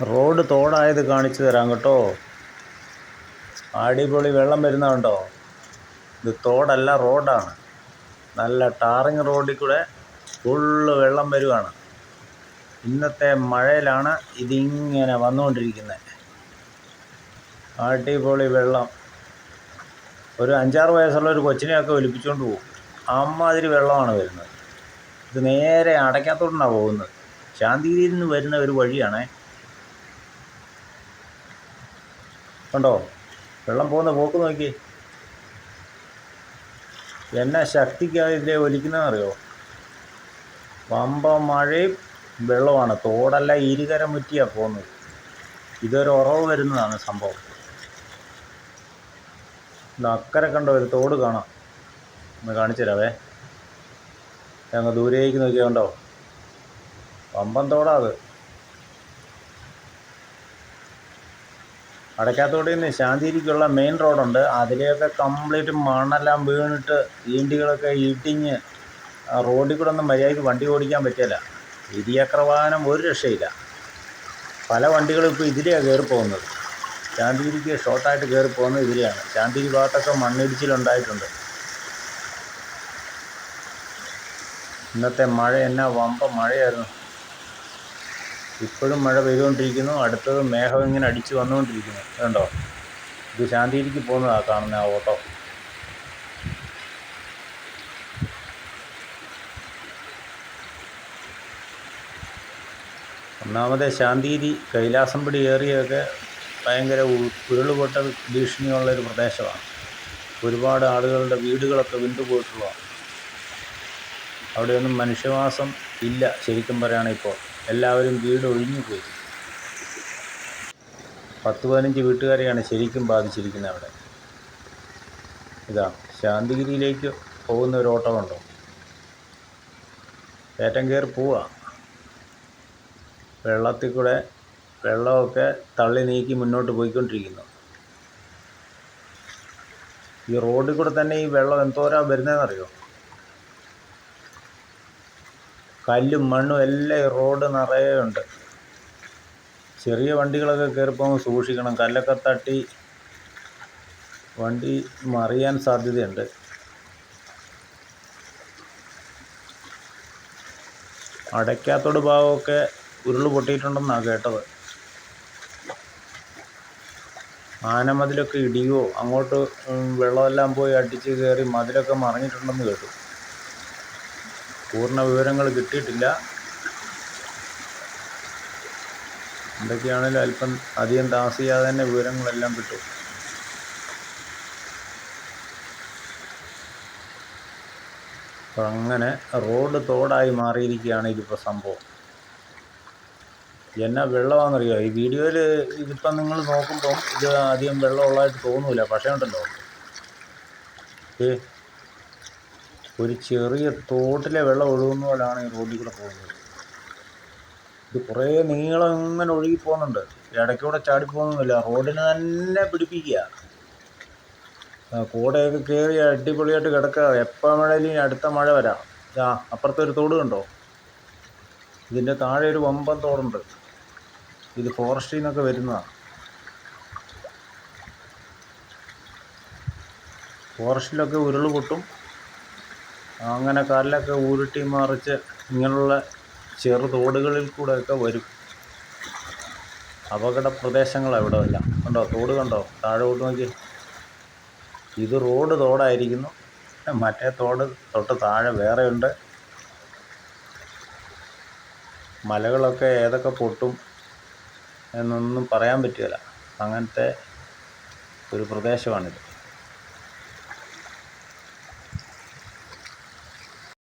Road തോടായത് കാണിച്ചു തരാം കേട്ടോ. അടിപൊളി വെള്ളം വരുന്നതുണ്ടോ ഇത് തോടല്ല റോഡാണ്. നല്ല ടാറിങ് റോഡിൽ കൂടെ ഫുള്ള് വെള്ളം വരുവാണ്. ഇന്നത്തെ മഴയിലാണ് ഇതിങ്ങനെ വന്നുകൊണ്ടിരിക്കുന്നത് അടിപൊളി വെള്ളം. ഒരു അഞ്ചാറ് വയസ്സുള്ള ഒരു കൊച്ചിനെയൊക്കെ ഒലിപ്പിച്ചുകൊണ്ട് പോകും അമ്മാതിരി വെള്ളമാണ് വരുന്നത്. ഇത് നേരെ അടയ്ക്കാത്തോണ്ടാണ് പോകുന്നത്. ശാന്തിയിൽ നിന്ന് വരുന്ന ഒരു വഴിയാണേ. കണ്ടോ? വെള്ളം പോകുന്ന പോക്ക് നോക്കി. എന്നെ ശക്തിക്കാതെ ഇതിലെ ഒലിക്കുന്നതെന്നറിയോ പമ്പ മഴയും വെള്ളമാണ് തോടല്ല ഇരുകര മുറ്റിയാണ് പോകുന്നത്. ഇതൊരു ഉറവ് വരുന്നതാണ് സംഭവം. അക്കരെ കണ്ടോ ഒരു തോട് കാണാം. ഒന്ന് കാണിച്ചു തരാവേ. അങ്ങ് ദൂരേക്ക് നോക്കിയാൽ കണ്ടോ? പമ്പൻ തോടാ അത്. അടയ്ക്കാത്തോടിൽ നിന്ന് ശാന്തിരിക്കുള്ള മെയിൻ റോഡുണ്ട് അതിലെയൊക്കെ കംപ്ലീറ്റ് മണ്ണെല്ലാം വീണിട്ട് ഈണ്ടികളൊക്കെ ഇടിഞ്ഞ് റോഡിൽ കൂടെ ഒന്നും മര്യാദയ്ക്ക് വണ്ടി ഓടിക്കാൻ പറ്റില്ല. ഇരിയക്ര വാഹനം ഒരു രക്ഷയില്ല. പല വണ്ടികളും ഇപ്പോൾ ഇതിലെയാണ് കയറി പോകുന്നത്. ശാന്തിഗിരിക്ക് ഷോർട്ടായിട്ട് കയറി പോകുന്നത് ഇതിലെയാണ്. ശാന്തിഗിരി ഭാഗത്തൊക്കെ മണ്ണിടിച്ചിലുണ്ടായിട്ടുണ്ട് ഇന്നത്തെ മഴ എന്നാ വമ്പ മഴയായിരുന്നു. ഇപ്പോഴും മഴ പെയ്തുകൊണ്ടിരിക്കുന്നു. അടുത്തത് മേഘം ഇങ്ങനെ അടിച്ച് വന്നുകൊണ്ടിരിക്കുന്നു. കണ്ടോ? ഇത് ശാന്തിയിലേക്ക് പോകുന്നതാണ് കാണുന്ന ആ ഓട്ടോ. ഒന്നാമത് ശാന്തിരി കൈലാസംപടി ഏറിയൊക്കെ ഭയങ്കര ഉരുളുപൊട്ട ഉരുളുപൊട്ട ഭീഷണിയുള്ളൊരു പ്രദേശമാണ്. ഒരുപാട് ആളുകളുടെ വീടുകളൊക്കെ വിണ്ടുപോയിട്ടുള്ളതാണ് അവിടെയൊന്നും മനുഷ്യവാസം ഇല്ല ശരിക്കും പറയുകയാണെങ്കിൽ ഇപ്പോൾ. എല്ലാവരും വീട് ഒഴിഞ്ഞു പോയി. പത്ത് പതിനഞ്ച് വീട്ടുകാരെയാണ് ശരിക്കും ബാധിച്ചിരിക്കുന്നത് അവിടെ. ഇതാ ശാന്തിഗിരിയിലേക്ക് പോകുന്ന ഒരു ഓട്ടമുണ്ടോ? കയറ്റം കയറി പോവാ. വെള്ളത്തിൽ കൂടെ വെള്ളമൊക്കെ തള്ളി നീക്കി മുന്നോട്ട് പോയിക്കൊണ്ടിരിക്കുന്നു. ഈ റോഡിൽ കൂടെ തന്നെ ഈ വെള്ളം എന്തോരാ വരുന്നതെന്നറിയോ? കല്ലും മണ്ണും എല്ലാം ഈ റോഡ് നിറയെ ഉണ്ട്. ചെറിയ വണ്ടികളൊക്കെ കയറി സൂക്ഷിക്കണം. കല്ലൊക്കെ തട്ടി വണ്ടി മറിയാൻ സാധ്യതയുണ്ട്. അടയ്ക്കാത്തോട് ഭാഗമൊക്കെ ഉരുൾ പൊട്ടിയിട്ടുണ്ടെന്നാണ് കേട്ടത്. ആനമതിലൊക്കെ ഇടിയോ അങ്ങോട്ട് വെള്ളമെല്ലാം പോയി അടിച്ച് കയറി മതിലൊക്കെ മറിഞ്ഞിട്ടുണ്ടെന്ന് കേട്ടു. പൂർണ വിവരങ്ങൾ കിട്ടിയിട്ടില്ല. എന്തൊക്കെയാണെങ്കിലും അല്പം അധികം താമസിയാതെ തന്നെ വിവരങ്ങളെല്ലാം കിട്ടും. അപ്പം അങ്ങനെ റോഡ് തോടായി മാറിയിരിക്കുകയാണ് ഇതിപ്പോൾ സംഭവം. എന്നാ വെള്ളമാണെന്നറിയോ? ഈ വീഡിയോയിൽ ഇതിപ്പം നിങ്ങൾ നോക്കുമ്പം ഇത് അധികം വെള്ളമുള്ളതായിട്ട് തോന്നൂല. പക്ഷേ ഉണ്ടല്ലോ. ഏ? ഒരു ചെറിയ തോട്ടിലെ വെള്ളം ഒഴുകുന്ന പോലെയാണ് ഈ റോഡിൽ കൂടെ പോകുന്നത്. ഇത് കുറേ നീളം ഇങ്ങനെ ഒഴുകി പോകുന്നുണ്ട്. ഇടയ്ക്കൂടെ ചാടി പോകുന്നില്ല. റോഡിന് തന്നെ പിടിപ്പിക്കുക. കൂടെയൊക്കെ കയറി അടിപൊളിയായിട്ട് കിടക്കുക. എപ്പോൾ മഴയിലും അടുത്ത മഴ വരാം. ആ അപ്പുറത്തെ ഒരു തോട് കണ്ടോ? ഇതിന്റെ താഴെ ഒരു വമ്പൻ തോടുണ്ട്. ഇത് ഫോറസ്റ്റിൽ നിന്നൊക്കെ വരുന്നതാണ് ഫോറസ്റ്റിലൊക്കെ ഉരുൾ പൊട്ടും. അങ്ങനെ കല്ലൊക്കെ ഉരുട്ടി മറിച്ച് ഇങ്ങനെയുള്ള ചെറു തോടുകളിൽ കൂടെയൊക്കെ വരും. അപകട പ്രദേശങ്ങളാണ് ഇവിടെ എല്ലാം കണ്ടോ? തോട് കണ്ടോ? താഴോട്ട് നോക്കി. ഇത് റോഡ് തോടായിരിക്കുന്നു. മറ്റേ തോട് തൊട്ട് താഴെ വേറെയുണ്ട് മലകളൊക്കെ ഏതൊക്കെ പൊട്ടും എന്നൊന്നും പറയാൻ പറ്റില്ല അങ്ങനത്തെ ഒരു പ്രദേശമാണിത്.